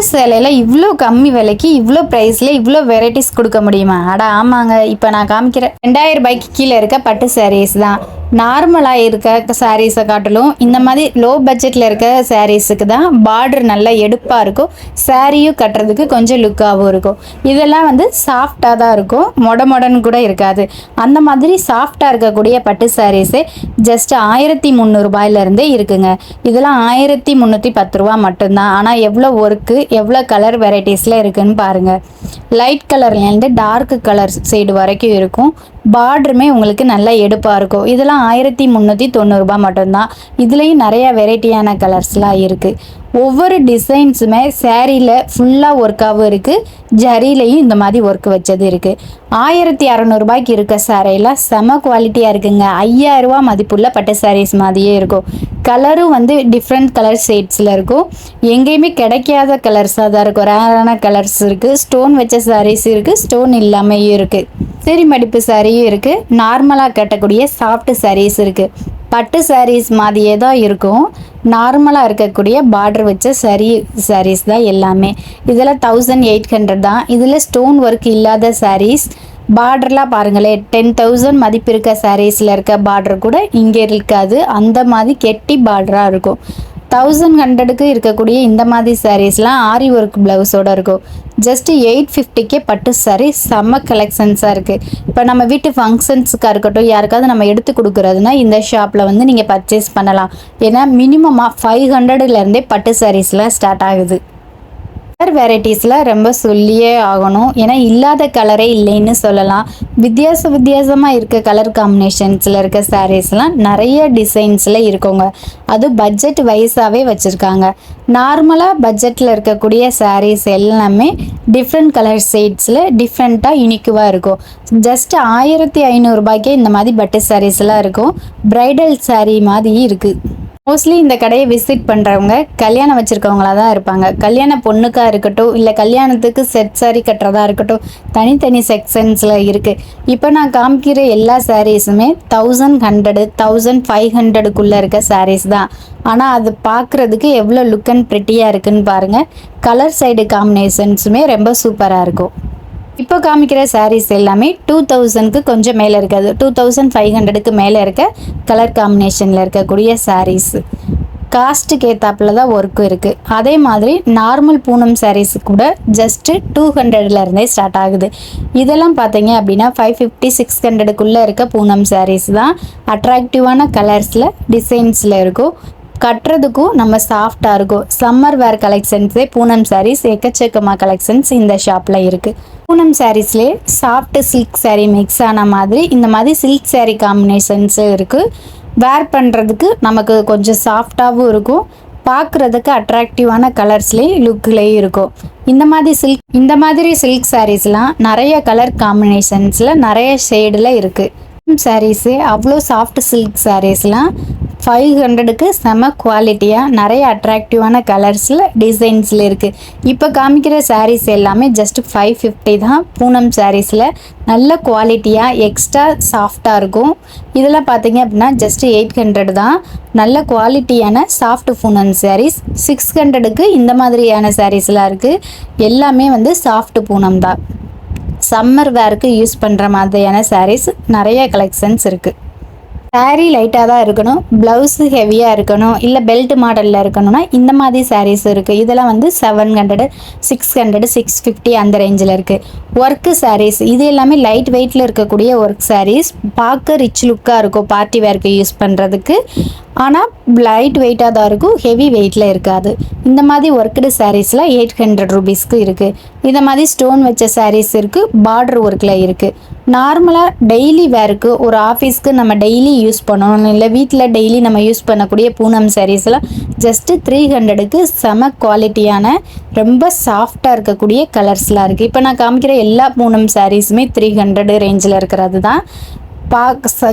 பட்டு சேலையில் இவ்வளோ கம்மி விலைக்கு இவ்வளோ ப்ரைஸில் இவ்வளோ வெரைட்டிஸ் கொடுக்க முடியுமா? அட ஆமாங்க இப்போ நான் காமிக்கிறேன். ரெண்டாயிரம் ரூபாய்க்கு கீழே இருக்க பட்டு சாரீஸ் தான். நார்மலாக இருக்க சாரீஸை காட்டிலும் இந்த மாதிரி லோ பட்ஜெட்டில் இருக்க சாரீஸுக்கு தான் பார்டர் நல்லா எடுப்பாக இருக்கும். சாரியும் கட்டுறதுக்கு கொஞ்சம் லுக்காகவும் இருக்கும். இதெல்லாம் வந்து சாஃப்டாக தான் இருக்கும். மொட மொடன்னு கூட இருக்காது. அந்த மாதிரி சாஃப்டாக இருக்கக்கூடிய பட்டு சாரீஸே ஜஸ்ட் ஆயிரத்தி முந்நூறுபாயிலேருந்தே இருக்குங்க. இதெல்லாம் ஆயிரத்தி முந்நூற்றி பத்து ரூபா மட்டும்தான். ஆனால் எவ்வளோ ஒர்க்கு எவ்வளோ கலர் வெரைட்டிஸில் இருக்குன்னு பாருங்கள் லைட் கலர்லேருந்து டார்க் கலர் சைடு வரைக்கும் இருக்கும். பார்டருமே உங்களுக்கு நல்லா எடுப்பாக இருக்கும். இதெல்லாம் ஆயிரத்தி முந்நூற்றி தொண்ணூறுபா மட்டும்தான். இதுலேயும் நிறையா வெரைட்டியான கலர்ஸ்லாம் இருக்குது ஒவ்வொரு டிசைன்ஸுமே சேரீயில் ஃபுல்லாக ஒர்க்காகவும் இருக்குது ஜரிலையும் இந்த மாதிரி ஒர்க் வச்சது இருக்குது ஆயிரத்தி அறநூறுபாய்க்கு இருக்க சாரையெல்லாம் செம குவாலிட்டியாக இருக்குங்க. ஐயாயிரரூபா மதிப்புள்ள பட்டு சாரீஸ் மாதிரியே இருக்கும். கலரும் வந்து டிஃப்ரெண்ட் கலர் ஷேட்ஸில் இருக்கும். எங்கேயுமே கிடைக்காத கலர்ஸாக தான் இருக்கும். ரேரான கலர்ஸ் இருக்குது ஸ்டோன் வச்ச சாரீஸ் இருக்குது ஸ்டோன் இல்லாமையும் இருக்குது சரி மடிப்பு சாரியும் இருக்குது நார்மலாக கட்டக்கூடிய சாஃப்ட் சாரீஸ் இருக்குது பட்டு சாரீஸ் மாதிரியே தான் இருக்கும். நார்மலாக இருக்கக்கூடிய பார்டர் வச்ச சரி சாரீஸ் தான் எல்லாமே. இதில் தௌசண்ட் எயிட் ஹண்ட்ரட் தான். இதில் ஸ்டோன் ஒர்க் இல்லாத சாரீஸ் பார்டர்லாம் பாருங்களேன் டென் தௌசண்ட் மதிப்பு இருக்க சாரீஸில் இருக்க பார்டர் கூட இங்கே இருக்காது. அந்த மாதிரி கெட்டி பார்டராக இருக்கும். தௌசண்ட் ஹண்ட்ரடுக்கு இருக்கக்கூடிய இந்த மாதிரி சாரீஸ்லாம் ஆரி ஒர்க் ப்ளவுஸோட இருக்கும். ஜஸ்ட் எயிட் ஃபிஃப்டிக்கே பட்டு சாரீ செம்ம கலெக்ஷன்ஸாக இருக்குது இப்போ நம்ம வீட்டு ஃபங்க்ஷன்ஸுக்காக இருக்கட்டும் யாருக்காவது நம்ம எடுத்து கொடுக்குறதுனா இந்த ஷாப்பில் வந்து நீங்கள் பர்ச்சேஸ் பண்ணலாம். ஏன்னா மினிமமாக ஃபைவ் ஹண்ட்ரட்லேருந்தே பட்டு சாரீஸ்லாம் ஸ்டார்ட் ஆகுது. கலர் வெரைட்டிஸில் ரொம்ப சொல்லியே ஆகணும். ஏன்னா இல்லாத கலரே இல்லைன்னு சொல்லலாம். வித்தியாச வித்தியாசமாக இருக்க கலர் காம்பினேஷன்ஸில் இருக்க சாரீஸ்லாம் நிறைய டிசைன்ஸில் இருக்குங்க. அது பட்ஜெட் வைஸாகவே வச்சுருக்காங்க. நார்மலாக பட்ஜெட்டில் இருக்கக்கூடிய சாரீஸ் எல்லாமே டிஃப்ரெண்ட் கலர் ஷேட்ஸில் டிஃப்ரெண்ட்டாக யூனிக்குவாக இருக்கும். ஜஸ்ட் ஆயிரத்தி ஐநூறுரூபாய்க்கே இந்த மாதிரி பட்டு சாரீஸ்லாம் இருக்கும். ப்ரைடல் சாரீ மாதிரி இருக்குது மோஸ்ட்லி இந்த கடையை விசிட் பண்ணுறவங்க கல்யாணம் வச்சுருக்கவங்களா தான் இருப்பாங்க. கல்யாண பொண்ணுக்காக இருக்கட்டும் இல்லை கல்யாணத்துக்கு செட் saree கட்டுறதா இருக்கட்டும் தனித்தனி செக்ஷன்ஸில் இருக்குது இப்போ நான் காமிக்கிற எல்லா சாரீஸுமே தௌசண்ட் ஹண்ட்ரடு தௌசண்ட் ஃபைவ் ஹண்ட்ரடுக்குள்ளே இருக்க சாரீஸ் தான். ஆனால் அது பார்க்குறதுக்கு எவ்வளோ லுக் அண்ட் ப்ரிட்டியாக இருக்குன்னு பாருங்கள் கலர் சைடு காம்பினேஷன்ஸுமே ரொம்ப சூப்பராக இருக்கும். இப்போ காமிக்கிற சாரீஸ் எல்லாமே டூ தௌசண்ட்க்கு கொஞ்சம் மேலே இருக்காது டூ தௌசண்ட் ஃபைவ் ஹண்ட்ரடுக்கு மேலே இருக்க கலர் காம்பினேஷனில் இருக்கக்கூடிய சாரீஸ் காஸ்ட்டுக்கு ஏற்றாப்புல தான் ஒர்க்கும் இருக்குது அதே மாதிரி நார்மல் பூனம் sarees கூட ஜஸ்ட்டு டூ ஹண்ட்ரட்லேருந்தே ஸ்டார்ட் ஆகுது. இதெல்லாம் பார்த்தீங்க அப்படின்னா ஃபைவ் ஃபிஃப்டி சிக்ஸ் ஹண்ட்ரடுக்குள்ளே இருக்க பூனம் சாரீஸ் தான் அட்ராக்டிவான கலர்ஸில் டிசைன்ஸில் இருக்கும். கட்டுறதுக்கும் நம்ம சாஃப்டாக இருக்கும். சம்மர் வேர் கலெக்ஷன்ஸே பூனம் சாரீஸ் எக்கச்சக்கமாக கலெக்ஷன்ஸ் இந்த ஷாப்பில் இருக்குது பூனம் சாரீஸ்லேயே சாஃப்ட்டு சில்க் சாரீ மிக்ஸ் ஆன மாதிரி இந்த மாதிரி சில்க் சாரீ காம்பினேஷன்ஸும் இருக்குது வேர் பண்ணுறதுக்கு நமக்கு கொஞ்சம் சாஃப்டாகவும் இருக்கும். பார்க்குறதுக்கு அட்ராக்டிவான கலர்ஸ்லேயும் லுக்லேயும் இருக்கும். இந்த மாதிரி சில்க் இந்த மாதிரி சில்க் சாரீஸ்லாம் நிறைய கலர் காம்பினேஷன்ஸில் நிறைய ஷேடில் இருக்குது சாரீஸு அவ்வளோ சாஃப்ட் சில்க் சாரீஸ்லாம் ஃபைவ் ஹண்ட்ரடுக்கு செம குவாலிட்டியாக நிறைய அட்ராக்டிவான கலர்ஸில் டிசைன்ஸில் இருக்குது இப்போ காமிக்கிற சாரீஸ் எல்லாமே ஜஸ்ட் ஃபைவ் ஃபிஃப்டி தான். பூனம் சாரீஸில் நல்ல குவாலிட்டியாக எக்ஸ்ட்ரா சாஃப்டாக இருக்கும். இதெல்லாம் பார்த்தீங்க அப்படின்னா ஜஸ்ட் எயிட் ஹண்ட்ரட் தான். நல்ல குவாலிட்டியான சாஃப்ட் பூனம் சாரீஸ் சிக்ஸ் ஹண்ட்ரடுக்கு இந்த மாதிரியான சாரீஸ்லாம் இருக்குது எல்லாமே வந்து சாஃப்ட் பூனம் தான். சம்மர் வேருக்கு யூஸ் பண்ணுற மாதிரியான சாரீஸ் நிறைய கலெக்ஷன்ஸ் இருக்குது saree லைட்டாக தான் இருக்கணும். ப்ளவுஸு ஹெவியாக இருக்கணும். இல்லை பெல்ட் மாடலில் இருக்கணும்னா இந்த மாதிரி சாரீஸ் இருக்குது இதெல்லாம் வந்து seven hundred six hundred six fifty அந்த ரேஞ்சில் இருக்குது ஒர்க்கு சாரீஸ் இது எல்லாமே லைட் வெயிட்டில் இருக்கக்கூடிய ஒர்க் சாரீஸ் பார்க்க ரிச் லுக்காக இருக்கும் பார்ட்டி வேர்க்கு யூஸ் பண்ணுறதுக்கு ஆனால் லைட் வெயிட்டாக தான் இருக்கும். ஹெவி வெயிட்டில் இருக்காது. இந்த மாதிரி ஒர்க்குடு சாரீஸ்லாம் எயிட் ஹண்ட்ரட் ருபீஸ்க்கு இருக்குது இந்த மாதிரி ஸ்டோன் வச்ச சாரீஸ் இருக்குது பார்டர் ஒர்க்கில் இருக்குது நார்மலாக டெய்லி வேருக்கு ஒரு ஆஃபீஸ்க்கு நம்ம டெய்லி யூஸ் பண்ணணும். இல்லை வீட்டில் டெய்லி நம்ம யூஸ் பண்ணக்கூடிய பூனம் சாரீஸ்லாம் ஜஸ்ட்டு த்ரீ ஹண்ட்ரடுக்கு செம குவாலிட்டியான ரொம்ப சாஃப்டாக இருக்கக்கூடிய கலர்ஸ்லாம் இருக்குது இப்போ நான் காமிக்கிற எல்லா பூனம் சாரீஸுமே த்ரீ ஹண்ட்ரடு ரேஞ்சில் இருக்கிறது தான் பா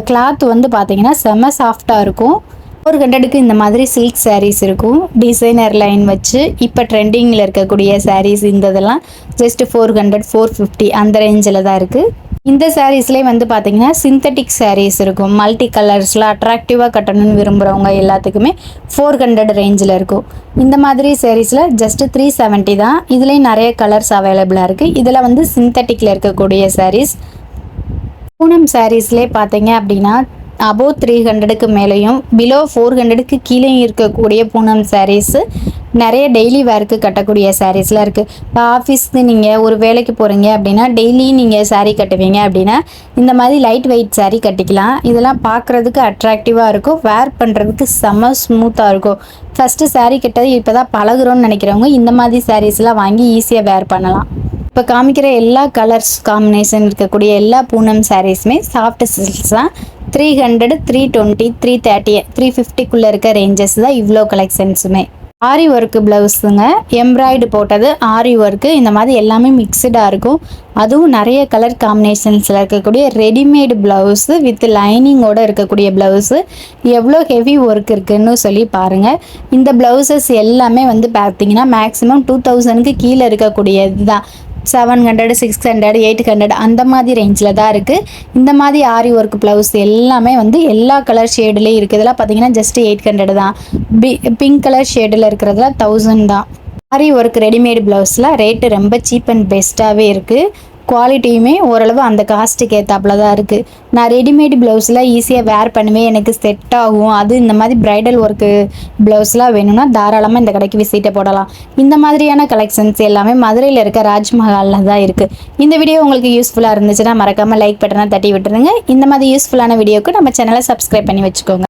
கிளாத் வந்து பார்த்தீங்கன்னா செம சாஃப்டாக இருக்கும். ஃபோர் ஹண்ட்ரடுக்கு இந்த மாதிரி சில்க் சாரீஸ் இருக்கும். டிசைனர் லைன் வச்சு இப்போ ட்ரெண்டிங்கில் இருக்கக்கூடிய சாரீஸ் இந்த இதெல்லாம் just four hundred four fifty அந்த ரேஞ்சில் தான் இருக்குது இந்த சாரீஸ்லேயே வந்து பார்த்தீங்கன்னா சிந்தட்டிக் சாரீஸ் இருக்கும். மல்டி கலர்ஸில் அட்ராக்டிவாக கட்டணும்னு விரும்புகிறவங்க எல்லாத்துக்குமே ஃபோர் ஹண்ட்ரட் ரேஞ்சில் இருக்கும். இந்த மாதிரி சாரீஸில் ஜஸ்ட்டு த்ரீ செவன்ட்டி தான். இதுலேயும் நிறைய கலர்ஸ் அவைலபிளாக இருக்குது இதில் வந்து சிந்தட்டிக்கில் இருக்கக்கூடிய சாரீஸ் பூனம் சாரீஸ்லேயே பார்த்தீங்க அப்படின்னா அபோவ் த்ரீ ஹண்ட்ரடுக்கு மேலேயும் பிலோ ஃபோர் ஹண்ட்ரடுக்கு கீழே இருக்கக்கூடிய பூனம் சாரீஸு நிறைய டெய்லி வேருக்கு கட்டக்கூடிய சாரீஸ்லாம் இருக்குது இப்போ ஆஃபீஸ்க்கு நீங்கள் ஒரு வேலைக்கு போகிறீங்க அப்படின்னா டெய்லி நீங்கள் சாரீ கட்டுவீங்க அப்படின்னா இந்த மாதிரி லைட் வெயிட் சாரீ கட்டிக்கலாம். இதெல்லாம் பார்க்குறதுக்கு அட்ராக்டிவாக இருக்கும். வேர் பண்ணுறதுக்கு செம்ம ஸ்மூத்தாக இருக்கும். ஃபஸ்ட்டு சாரீ கட்டது இப்போ தான் பழகுறோன்னு நினைக்கிறவங்க இந்த மாதிரி சாரீஸ்லாம் வாங்கி ஈஸியாக வேர் பண்ணலாம். இப்போ காமிக்கிற எல்லா கலர்ஸ் காம்பினேஷன் இருக்கக்கூடிய எல்லா பூனம் சாரீஸுமே சாஃப்ட் சில்க்ஸ் தான். Three hundred three twenty three thirty three ஃபிஃப்டிக்குள்ளே இருக்க ரேஞ்சஸ் தான் இவ்வளோ கலெக்ஷன்ஸுமே ஆரி ஒர்க்கு ப்ளவுஸுங்க எம்ப்ராய்டு போட்டது ஆரி ஒர்க்கு இந்த மாதிரி எல்லாமே மிக்சடாக இருக்கும். அதுவும் நிறைய கலர் காம்பினேஷன்ஸில் இருக்கக்கூடிய ரெடிமேடு ப்ளவுஸு வித் லைனிங்கோடு இருக்கக்கூடிய ப்ளவுஸு எவ்வளோ ஹெவி ஒர்க் இருக்குதுன்னு சொல்லி பாருங்கள் இந்த ப்ளவுசஸ் எல்லாமே வந்து பார்த்தீங்கன்னா மேக்ஸிமம் டூ தௌசண்ட்க்கு கீழே இருக்கக்கூடியது தான். Seven hundred six hundred eight hundred அந்த மாதிரி ரேஞ்சில் தான் இருக்குது இந்த மாதிரி ஆரி ஒர்க் ப்ளவுஸ் எல்லாமே வந்து எல்லா கலர் ஷேடுலேயும் இருக்குது இதெல்லாம் பார்த்தீங்கன்னா ஜஸ்ட் எயிட் ஹண்ட்ரட் தான். பி பிங்க் கலர் ஷேடில் இருக்கிறதுல தௌசண்ட் தான். ஆரி ஒர்க் ரெடிமேட் ப்ளவுஸில் ரேட்டு ரொம்ப சீப் அண்ட் பெஸ்ட்டாகவே இருக்குது குவாலிட்டியுமே ஓரளவு அந்த காஸ்ட்டுக்கு ஏற்றாப்புல தான் இருக்குது நான் ரெடிமேட் ப்ளவுஸில் ஈஸியாக வேர் பண்ணுவேன் எனக்கு செட் ஆகும். அது இந்த மாதிரி ப்ரைடல் ஒர்க்கு ப்ளவுஸ்லாம் வேணும்னா தாராளமாக இந்த கடைக்கு விசிட்டை போடலாம். இந்த மாதிரியான கலெக்ஷன்ஸ் எல்லாமே மதுரையில் இருக்க ராஜ்மஹாலில் தான் இருக்குது இந்த வீடியோ உங்களுக்கு யூஸ்ஃபுல்லாக இருந்துச்சுன்னா மறக்காமல் லைக் பட்டனை தட்டி விட்டுருங்க. இந்த மாதிரி யூஸ்ஃபுல்லான வீடியோக்கு நம்ம சேனலை சப்ஸ்கிரைப் பண்ணி வச்சுக்கோங்க.